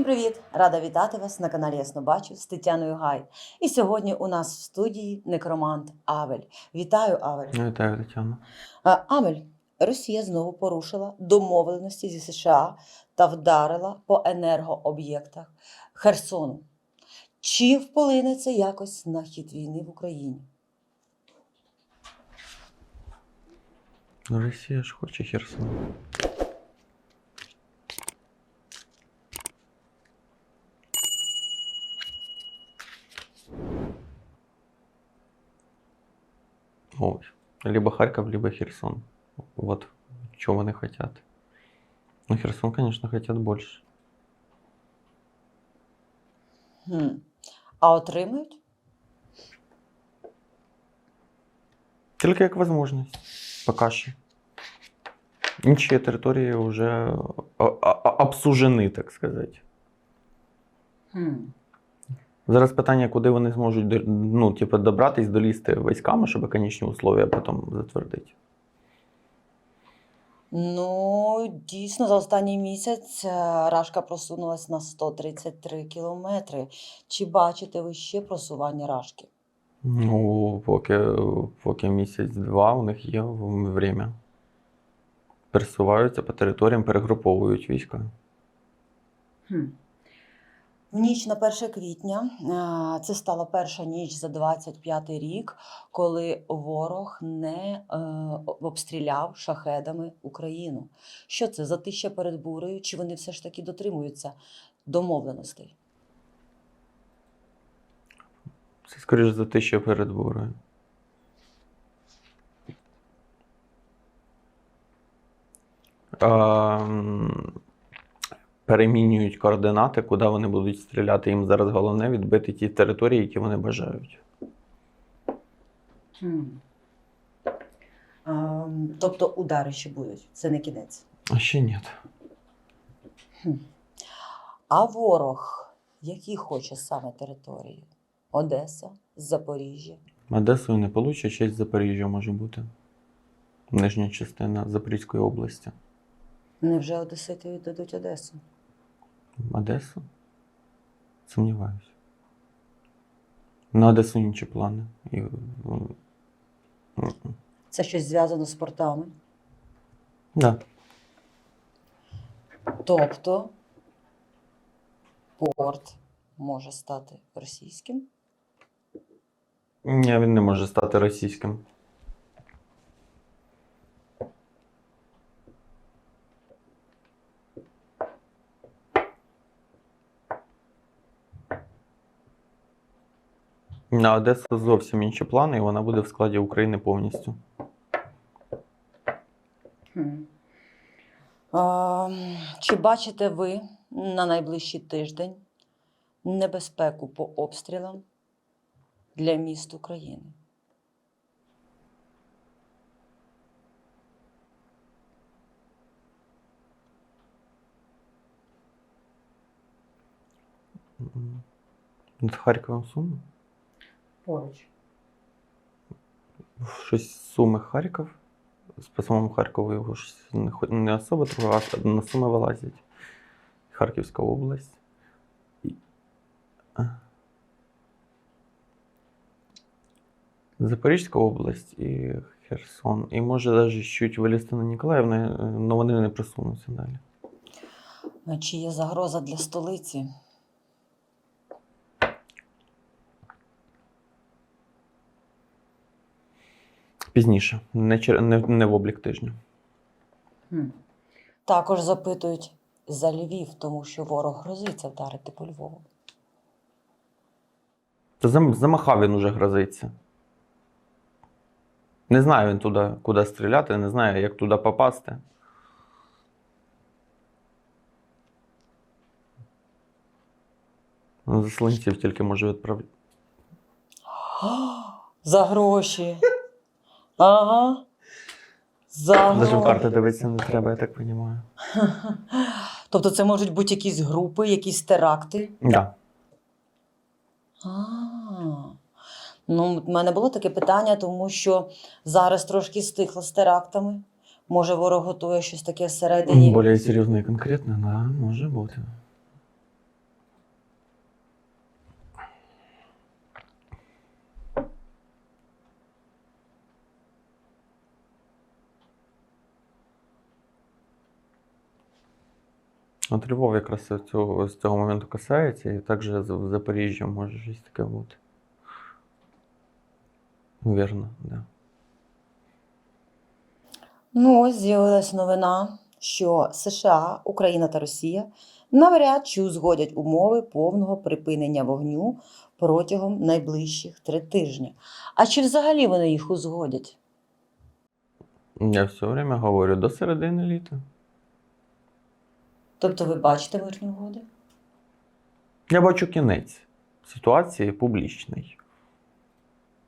Всім привіт! Рада вітати вас на каналі Ясно Бачу з Тетяною Гай. І сьогодні у нас в студії некромант Авель. Вітаю, Авель. Вітаю, Тетяна. Авель, Росія знову порушила домовленості зі США та вдарила по енергооб'єктах Херсону. Чи вплине це якось на хід війни в Україні? Росія ж хоче Херсон. Ой. Либо Харьков, либо Херсон. Вот чего они хотят. Ну, Херсон, конечно, хотят больше. Хм. А отримають? Тільки як можливість. Поки що. Інші території вже а- а- обсужені, так сказати. Хм. Зараз питання, куди вони зможуть до- ну, типу, добратись, долізти військами, щоб конечні условия потім затвердити. Ну, дійсно, за останній місяць е, Рашка просунулась на 133 кілометри. Чи бачите ви ще просування Рашки? Ну, поки, поки місяць-два у них є время. Пересуваються по територіям, перегруповують війська. Хм. В ніч на 1 квітня е, це стала перша ніч за 25 рік, коли ворог не е, обстріляв шахедами Україну. Що це затища перед бурею? Чи вони все ж таки дотримуються домовленостей? Це, скоріш за те, що перед бурою. Ем, Перемінюють координати, куди вони будуть стріляти. Їм зараз головне відбити ті території, які вони бажають. Хм. А, тобто удари ще будуть, це не кінець. А ще ні. А ворог, які хоче саме території? Одеса, Запоріжжя. Одесою не получить, честь Запоріжжя може бути. Нижня частина Запорізької області. Невже Одесити віддадуть Одесу? Одесу? Сумніваюся. На Одесу інші плани. І, м, Це щось зв'язано з портами. Да. Тобто порт може стати російським. Ні, він не може стати російським. На Одесу зовсім інші плани, і вона буде в складі України повністю. Хм. А, чи бачите ви на найближчий тиждень небезпеку по обстрілам для міст України? Над Харковом Суми? Поруч. Щось Суми Харків. По самому Харкову його ж не, особо трохи, а на Суми вилазять. Харківська область. І... Запорізька область і Херсон. І може навіть чуть вилізти на Ніколаївна, але вони не присунуться далі. Чи є загроза для столиці? Пізніше, не, чер- не, не в облік тижня. Також запитують за Львів, тому що ворог грозиться вдарити по Львову. Та зам- замахав він уже грозиться. Не знає він туди, куди стріляти, не знає, як туди попасти. Ну, Засланців тільки може відправляти. За гроші. Ага. Навіть в карти дивитися не треба, я так розумію. Тобто це можуть бути якісь групи, якісь теракти. Да. А, ну, в мене було таке питання, тому що зараз трошки стихло з терактами. Може, ворог готує щось таке всередині. Більш серйозно і конкретно, да, може бути. От Львов якраз з цього, з цього моменту касається, і також в Запоріжжі може щось таке бути. Вірно, так. Да. Ну, ось з'явилася новина, що США, Україна та Росія навряд чи узгодять умови повного припинення вогню протягом найближчих три тижні. А чи взагалі вони їх узгодять? Я все время говорю до середини літа. Тобто ви бачите мирні угоди? Я бачу кінець ситуації публічний.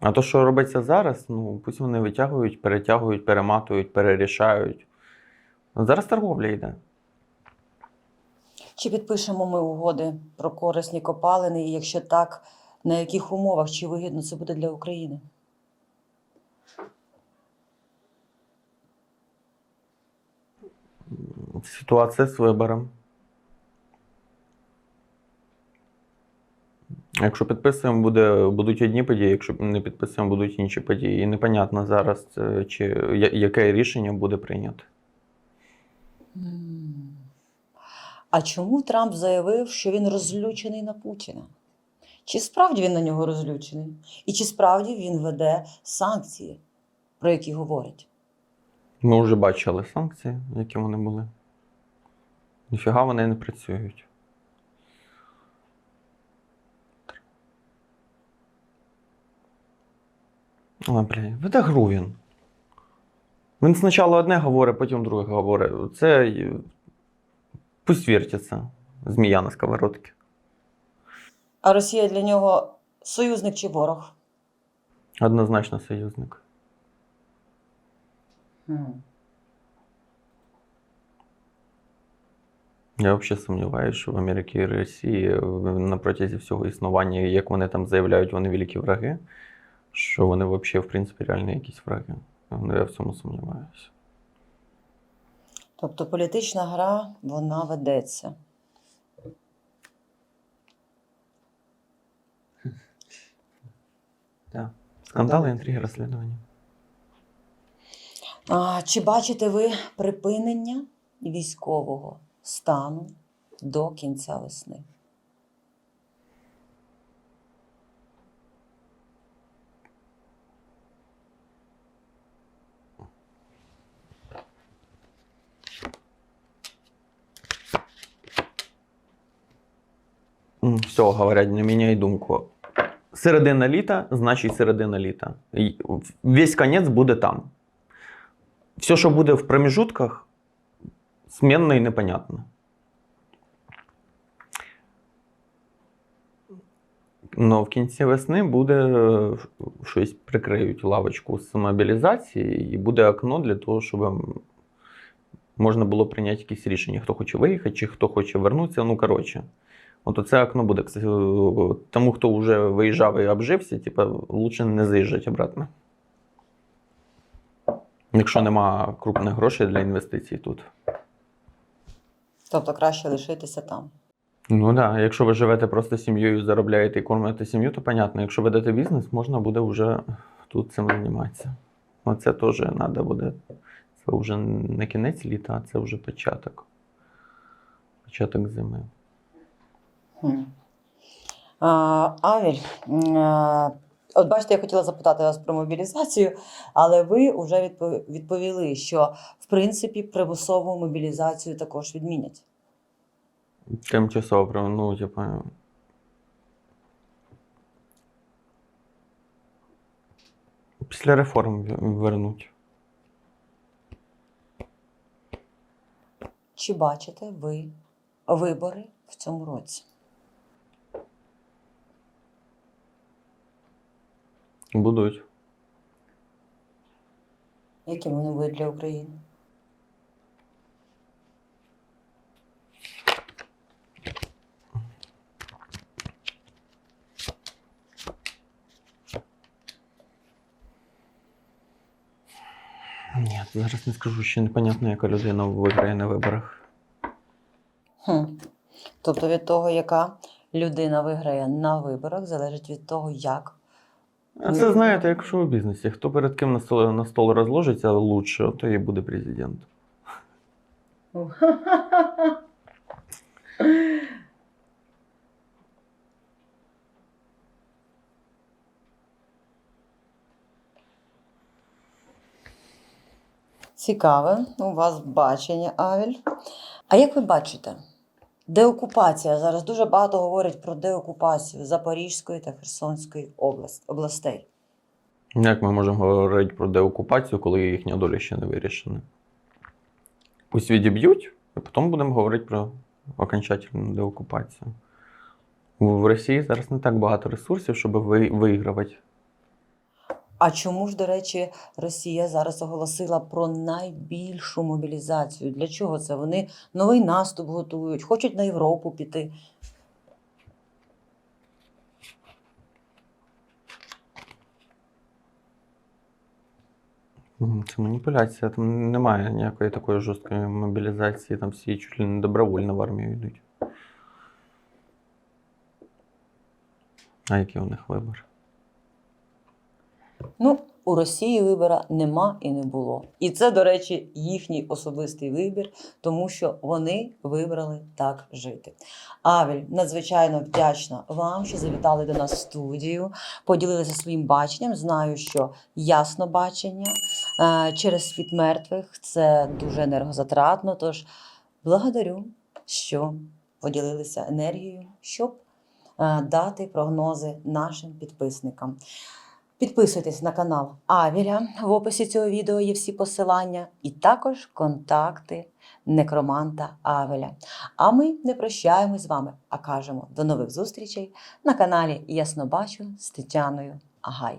А то, що робиться зараз, ну пусть вони витягують, перетягують, перематують, перерішають. Зараз торговля йде. Чи підпишемо ми угоди про корисні копалини, і якщо так, на яких умовах чи вигідно це буде для України? Ситуація з вибором. Якщо підписуємо, буде, будуть одні події, якщо не підписуємо, будуть інші події. І непонятно зараз, е, чи я- яке рішення буде прийнято. А чому Трамп заявив, що він розлючений на Путіна? Чи справді він на нього розлючений? І чи справді він веде санкції, про які говорять? Ми вже бачили санкції, які вони були. Ніфіга вони не працюють. Ой, блін, веде гру він. Він спочатку одне говорить, потім друге говорить. Це пусть вертиться. Змія на сковородці. А Росія для нього союзник чи ворог? Однозначно союзник. М. Я взагалі сумніваюся, що в Америці і Росії на протязі всього існування, як вони там заявляють, вони великі враги, що вони взагалі, в принципі, реально якісь враги. Ну, я в цьому сумніваюся. Тобто політична гра, вона ведеться. Так. Скандали, інтриги, розслідування. А, чи бачите ви припинення військового стану до кінця весни? Все, говорять, не міняй думку. Середина літа, значить середина літа. Весь кінець буде там. Все, що буде в проміжутках, сменно і непонятно. Но в кінці весни буде е, щось прикриють лавочку з мобілізації, і буде окно для того, щоб можна було прийняти якісь рішення, хто хоче виїхати, чи хто хоче вернутися. Ну, коротше. От це окно буде. Тому, хто вже виїжджав і обжився, типа, лучше не заїжджати обратно. Якщо нема крупних грошей для інвестицій тут. Тобто краще лишитися там. Ну так, да. якщо ви живете просто сім'єю, заробляєте і кормите сім'ю, то понятно. Якщо ведете бізнес, можна буде вже тут цим займатися. Оце теж треба буде. Це вже не кінець літа, а це вже початок. Початок зими. Хм. А, Авіль, а, от бачите, я хотіла запитати вас про мобілізацію, але ви вже відповіли, що в принципі примусову мобілізацію також відмінять. Тимчасово, ну, типа. Після реформ вернуть. Чи бачите ви вибори в цьому році? Будуть. Якими вони будуть для України? Ні, зараз не скажу, ще непонятно, яка людина виграє на виборах. Хм. Тобто від того, яка людина виграє на виборах, залежить від того, як. А це знаєте, якщо у бізнесі. Хто перед ким на стол, на стол розложиться лучше, то і буде президент. Цікаве у вас бачення, Авель. А як ви бачите, деокупація зараз дуже багато говорять про деокупацію Запорізької та Херсонської областей. Як ми можемо говорити про деокупацію, коли їхня доля ще не вирішена? Пусть відіб'ють, а потім будемо говорити про окончательну деокупацію. В Росії зараз не так багато ресурсів, щоб ви- виігрувати. А чому ж, до речі, Росія зараз оголосила про найбільшу мобілізацію? Для чого це? Вони новий наступ готують, хочуть на Європу піти. Це маніпуляція, там немає ніякої такої жорсткої мобілізації, там всі чуть ли не добровольно в армію йдуть. А який у них вибір? Ну, у Росії вибора нема і не було. І це, до речі, їхній особистий вибір, тому що вони вибрали так жити. Авель, надзвичайно вдячна вам, що завітали до нас в студію, поділилися своїм баченням. Знаю, що ясно бачення е, через світ мертвих це дуже енергозатратно. Тож благодарю, що поділилися енергією, щоб е, дати прогнози нашим підписникам. Підписуйтесь на канал Авіля. В описі цього відео є всі посилання, і також контакти некроманта Авеля. А ми не прощаємось з вами, а кажемо до нових зустрічей на каналі Ясно Бачу з Тетяною Агай.